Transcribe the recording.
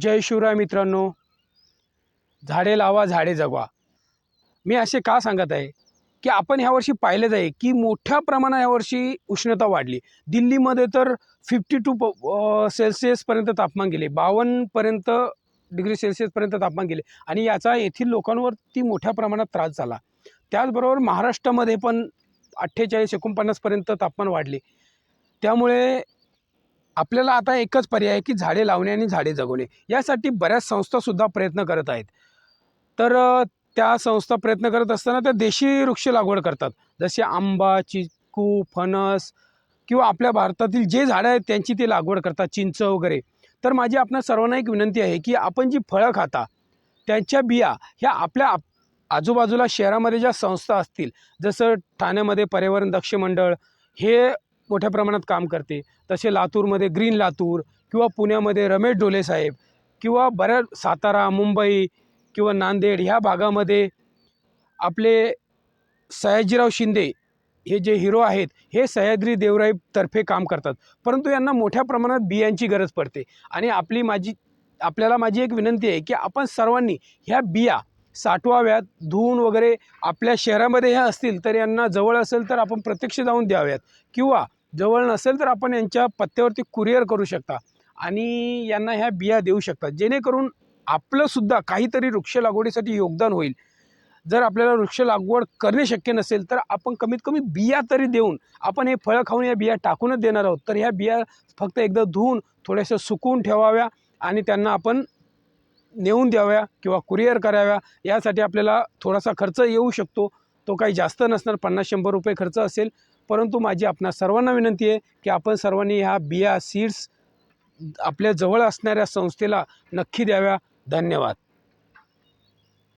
जय शिवराय मित्रांनो. झाडे लावा झाडे जगवा. मी असे का सांगत आहे? की आपण ह्यावर्षी पाहिलं जाईल की मोठ्या प्रमाणात यावर्षी उष्णता वाढली. दिल्लीमध्ये तर फिफ्टी टू प सेल्सिअसपर्यंत तापमान गेले. बावन्नपर्यंत डिग्री सेल्सिअसपर्यंत तापमान गेले. आणि याचा येथील लोकांवरती मोठ्या प्रमाणात त्रास झाला. त्याचबरोबर महाराष्ट्रामध्ये पण अठ्ठेचाळीस एकोणपन्नासपर्यंत तापमान वाढले. त्यामुळे आपल्याला आता एकच पर्याय आहे की झाडे लावणे आणि झाडे जगवणे. यासाठी बऱ्याच संस्थासुद्धा प्रयत्न करत आहेत. तर त्या संस्था प्रयत्न करत असताना त्या देशी वृक्ष लागवड करतात. जसे आंबा चिकू फणस किंवा आपल्या भारतातील जे झाडं आहेत त्यांची ते लागवड करतात चिंच वगैरे. तर माझी आपणा सर्वांना एक विनंती आहे की आपण जी फळं खाता त्यांच्या बिया ह्या आपल्या आप आजूबाजूला शहरामध्ये ज्या संस्था असतील जसं ठाण्यामध्ये पर्यावरण दक्ष मंडळ हे मोठ्या प्रमाणात काम करते. तसे लातूरमध्ये ग्रीन लातूर किंवा पुण्यामध्ये रमेश डोले साहेब किंवा बऱ्याच सातारा मुंबई किंवा नांदेड ह्या भागामध्ये आपले सयाजीराव शिंदे हे जे हिरो आहेत हे सह्याद्री देवराईतर्फे काम करतात. परंतु यांना मोठ्या प्रमाणात बियांची गरज पडते. आणि आपली माझी आपल्याला माझी एक विनंती आहे की आपण सर्वांनी ह्या बिया साठवाव्यात धुवून वगैरे आपल्या शहरामध्ये ह्या असतील तर यांना जवळ असेल तर आपण प्रत्यक्ष जाऊन द्याव्यात. किंवा जवळ नसेल तर आपण यांच्या पत्त्यावरती कुरिअर करू शकता आणि यांना ह्या बिया देऊ शकता. जेणेकरून आपलंसुद्धा काहीतरी वृक्ष लागवडीसाठी योगदान होईल. जर आपल्याला वृक्ष लागवड करणे शक्य नसेल तर आपण कमीत कमी बिया तरी देऊन आपण हे फळं खाऊन या बिया टाकूनच देणार आहोत. तर ह्या बिया फक्त एकदा धुवून थोड्याशा सुकवून ठेवाव्या आणि त्यांना आपण नेऊन द्याव्या किंवा कुरिअर कराव्या यासाठी आपल्याला थोडासा खर्च येऊ शकतो. तो काही जास्त नसणार पन्नास शंभर रुपये खर्च असेल. परंतु माझी आपणा सर्वांना विनंती आहे की आपण सर्वांनी ह्या बिया सीड्स आपल्या जवळ असणाऱ्या संस्थेला नक्की द्याव्या. धन्यवाद.